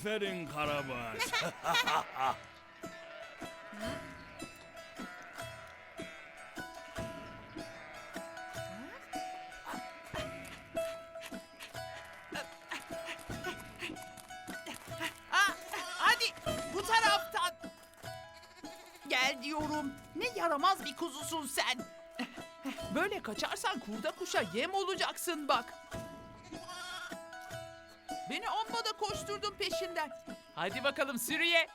Aferin Karabaş. Hadi bu taraftan. Gel diyorum. Ne yaramaz bir kuzusun sen. Böyle kaçarsan kurda kuşa yem olacaksın bak. Beni amma da koşturdun peşinden. Hadi bakalım sürüye.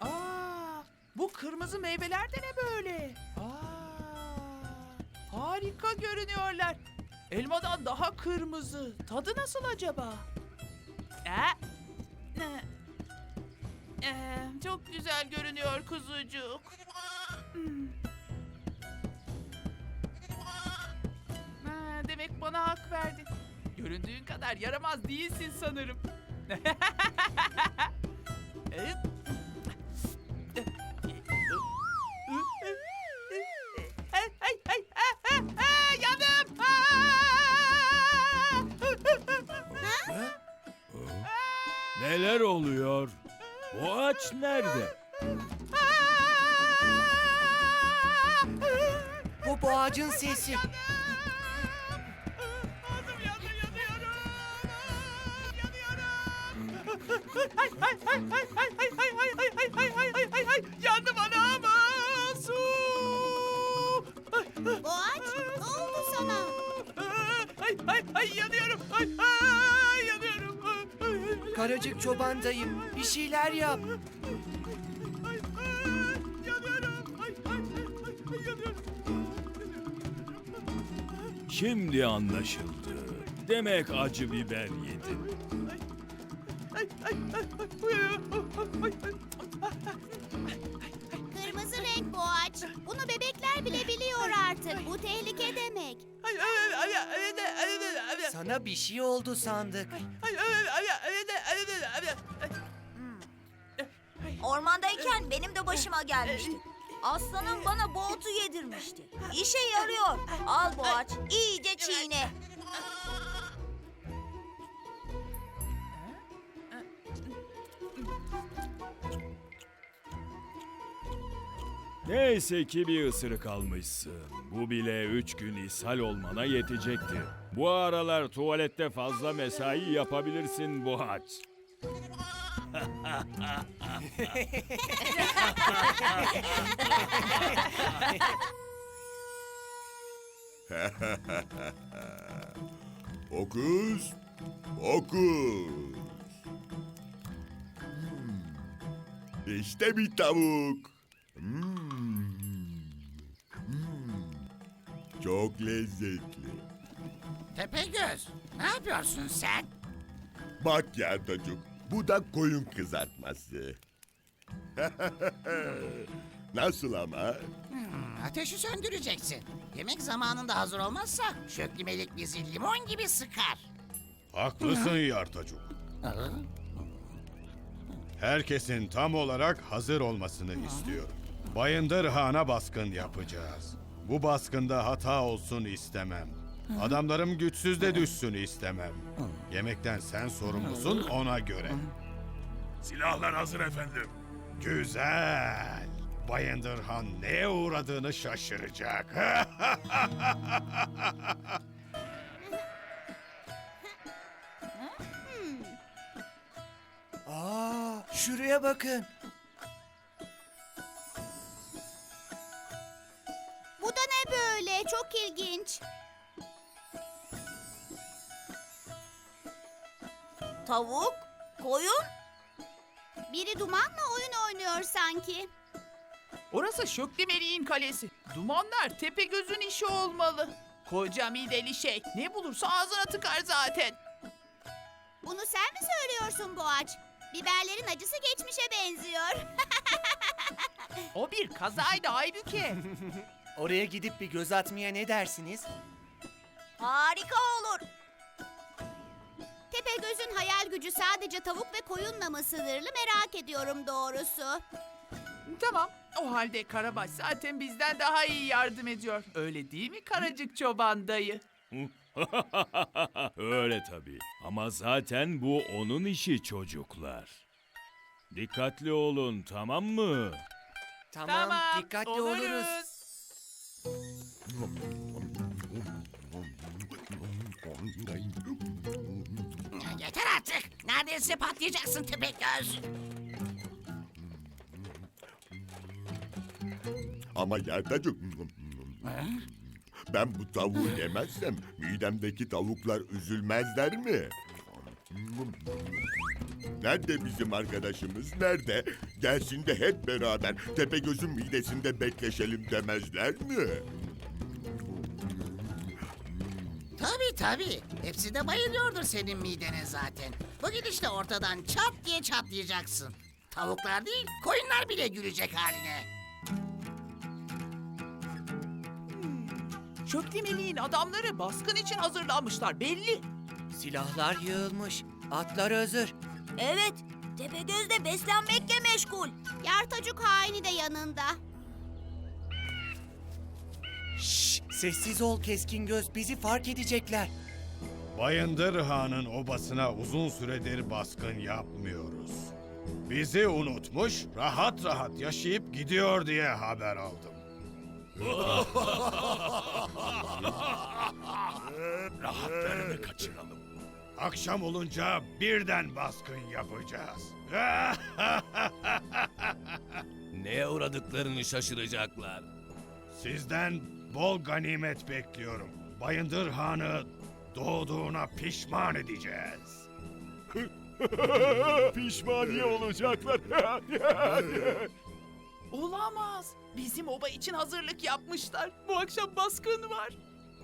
Aa, bu kırmızı meyveler de ne böyle? Aa, harika görünüyorlar. Elmadan daha kırmızı. Tadı nasıl acaba? Ee, ee, ee, çok güzel görünüyor kuzucuk. Hmm. Ha, demek bana hak verdin. Göründüğün kadar yaramaz değilsin sanırım. Yandım. Neler oluyor? Bu ağaç nerede? Bu bu ağacın sesi. Yanıyorum. Ay, ay, ay, ay, ay, ay, ay, ay, ay, ay, ay, ay, ay, ay, ay. Yandım anam. Aa, Su. Ay, Boğaç ne oldu sana? Ay, ay, ay, yanıyorum. Ay, ay, yanıyorum. Ay, ay, ay, Karacık çoban dayım bir şeyler yap. ay, ay, yanıyorum. Ay, ay, ay, ay, yanıyorum. Şimdi anlaşıldı. Demek acı biber yedin. Ay, ay, ay, ay, ay, ay, ay. Kırmızı renk boğaç. Bunu bebekler bile biliyor artık. Bu tehlike demek. Ay, ay, ay, ay, ay, ay, ay, ay, ay. Sana bir şey oldu sandık. Ay, ay, ay, ay, ay, ay, ay, ay, ay. Ormandayken benim de başıma gelmişti. Aslanım bana boğutu yedirmişti. İşe yarıyor. Al boğaç, iyice çiğne. Neyse ki bir ısırık almışsın. Bu bile üç gün ishal olmana yetecekti. Bu aralar tuvalette fazla mesai yapabilirsin bu aç. Fokus, fokus. Hmm. İşte bir tavuk. Çok lezzetli. Tepegöz, ne yapıyorsun sen? Bak Yardacık, bu da koyun kızartması. Nasıl ama? Hmm, ateşi söndüreceksin. Yemek zamanında hazır olmazsa şökli melek bizi limon gibi sıkar. Haklısın Yartacuk. Herkesin tam olarak hazır olmasını istiyorum. Bayındır Han'a baskın yapacağız. Bu baskında hata olsun istemem. Adamlarım güçsüz de düşsün istemem. Yemekten sen sorumlusun ona göre. Silahlar hazır efendim. Güzel. Bayındır Han neye uğradığını şaşıracak. Aa, şuraya bakın. Çok ilginç. Tavuk, koyun. Biri dumanla oyun oynuyor sanki. Orası Şöklemeli'nin kalesi. Dumanlar Tepegöz'ün işi olmalı. Koca mideli şey. Ne bulursa ağzına tıkar zaten. Bunu sen mi söylüyorsun Boğaç? Biberlerin acısı geçmişe benziyor. O bir kazaydı Aybüke. Oraya gidip bir göz atmaya ne dersiniz? Harika olur. Tepegöz'ün hayal gücü sadece tavuk ve koyunla mı sınırlı merak ediyorum doğrusu. tamam. O halde Karabaş zaten bizden daha iyi yardım ediyor. Öyle değil mi Karacık Çoban dayı? Öyle tabii. Ama zaten bu onun işi çocuklar. Dikkatli olun tamam mı? Tamam, dikkatli oluruz. Yeter artık. Neredeyse patlayacaksın Tepegöz. Ama Yerdacık... Ben bu tavuğu yemezsem midemdeki tavuklar üzülmezler mi? Nerede bizim arkadaşımız? Nerede? Gelsin de hep beraber Tepegöz'ün midesinde bekleşelim demezler mi? Tabii. Hepsi de bayılıyordur senin midene zaten. Bu gidişle ortadan çat diye çatlayacaksın. Tavuklar değil, koyunlar bile gülecek haline. Şöklemeliğin adamları baskın için hazırlanmışlar belli. Silahlar yığılmış, atlar hazır. Evet, Tepegöz de beslenmekle meşgul. Yartacuk haini de yanında. Şşş, sessiz ol keskin göz, bizi fark edecekler. Bayındır Han'ın obasına uzun süredir baskın yapmıyoruz. Bizi unutmuş, rahat rahat yaşayıp gidiyor diye haber aldım. Rahatlarını kaçıralım. Akşam olunca birden baskın yapacağız. Neye uğradıklarını şaşıracaklar. Sizden bol ganimet bekliyorum. Bayındır Han'ı doğduğuna pişman edeceğiz. Pişmaniye olacaklar. Olamaz. Bizim oba için hazırlık yapmışlar. Bu akşam baskın var.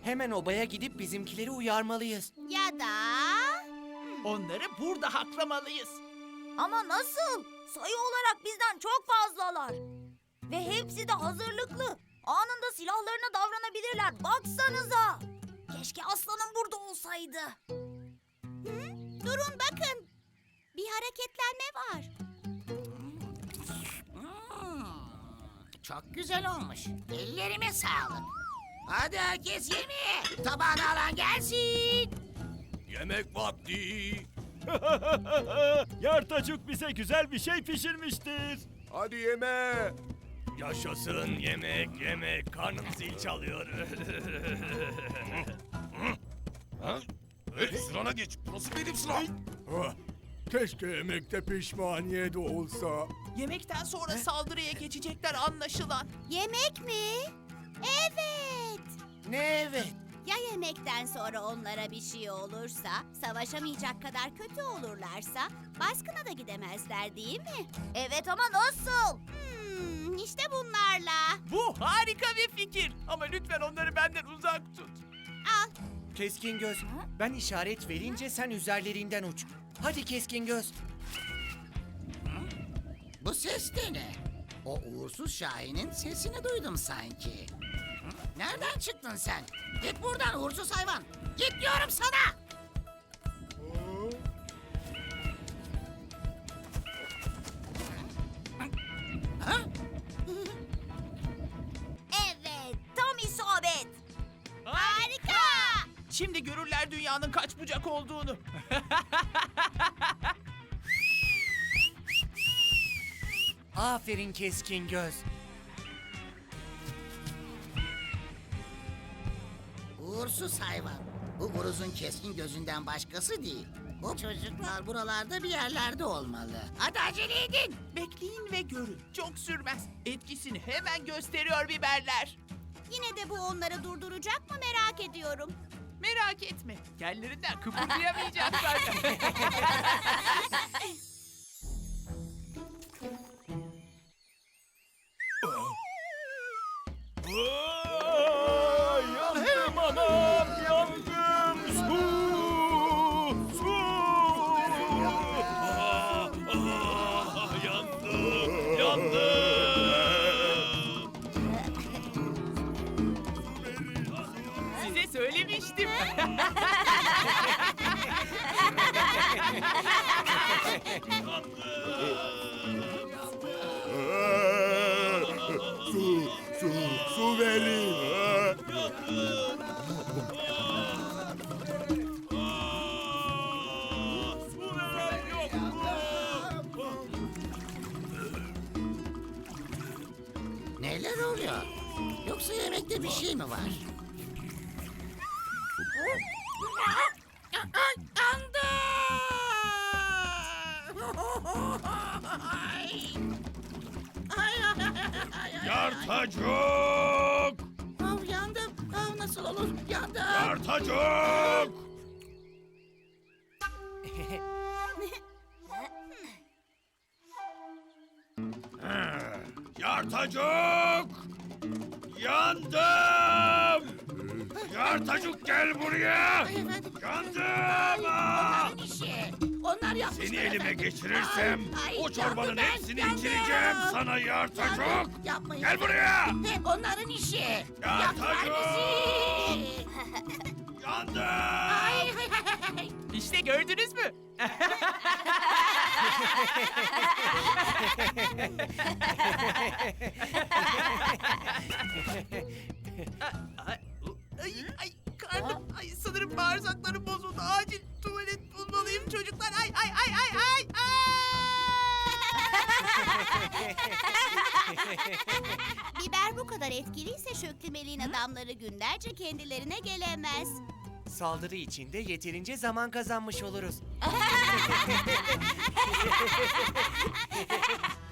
Hemen obaya gidip bizimkileri uyarmalıyız. Ya da... Onları burada haklamalıyız. Ama nasıl? Sayı olarak bizden çok fazlalar. Ve hepsi de hazırlıklı. Anında silahlarına davranabilirler. Baksanıza. Keşke aslanım burada olsaydı. Durun bakın. Bir hareketlenme var. Hmm, çok güzel olmuş. Ellerime sağlık. Hadi herkes yemeğe. Tabağını alan gelsin. Yemek vakti. Yartacık bize güzel bir şey pişirmiştir. Hadi yeme. Yaşasın yemek yemek. Karnım zil çalıyor. ha? Hey, sırana geç. Burası benim sıram. Keşke yemekte pişmaniye de olsa. Yemekten sonra saldırıya geçecekler anlaşılan. Yemek mi? Evet. Ne evet? Ya yemekten sonra onlara bir şey olursa, savaşamayacak kadar kötü olurlarsa, baskına da gidemezler değil mi? Evet ama nasıl? Hmm, işte bunlarla. Bu harika bir fikir. Ama lütfen onları benden uzak tut. Al. Keskin göz, ben işaret verince sen üzerlerinden uç. Hadi keskin göz. Bu ses de ne? O uğursuz Şahin'in sesini duydum sanki. Nereden çıktın sen? Git buradan uğursuz hayvan. Git diyorum sana. Şimdi görürler dünyanın kaç bucak olduğunu. Aferin keskin göz. Uğursuz hayvan. Bu Uruz'un keskin gözünden başkası değil. Bu çocuklar buralarda bir yerlerde olmalı. Hadi acele edin. Bekleyin ve görün. Çok sürmez. Etkisini hemen gösteriyor biberler. Yine de bu onları durduracak mı merak ediyorum. Merak etme. Yerlerinden kıpırdayamayacaklar. Aa, şey mi var? Yartacık! Av yandım. Av nasıl olur? Yandım. Yartacık! Yartacık! Yandım! Yartacık gel buraya! Ay efendim. Yandım! Aa! Onların işi. Onlar yapmışlar Seni elime efendim. geçirirsem Ay, ay, o çorbanın yandım ben, hepsini yandım. içireceğim sana yartacık! Yandım. Yapmayın. Gel buraya! Hep onların işi. Ya Yaktılar Taco! bizi. Yandım! Ay, ay, ay, ay. İşte gördünüz mü? etkiliyse şöklemeliğin adamları günlerce kendilerine gelemez. Saldırı için de yeterince zaman kazanmış oluruz.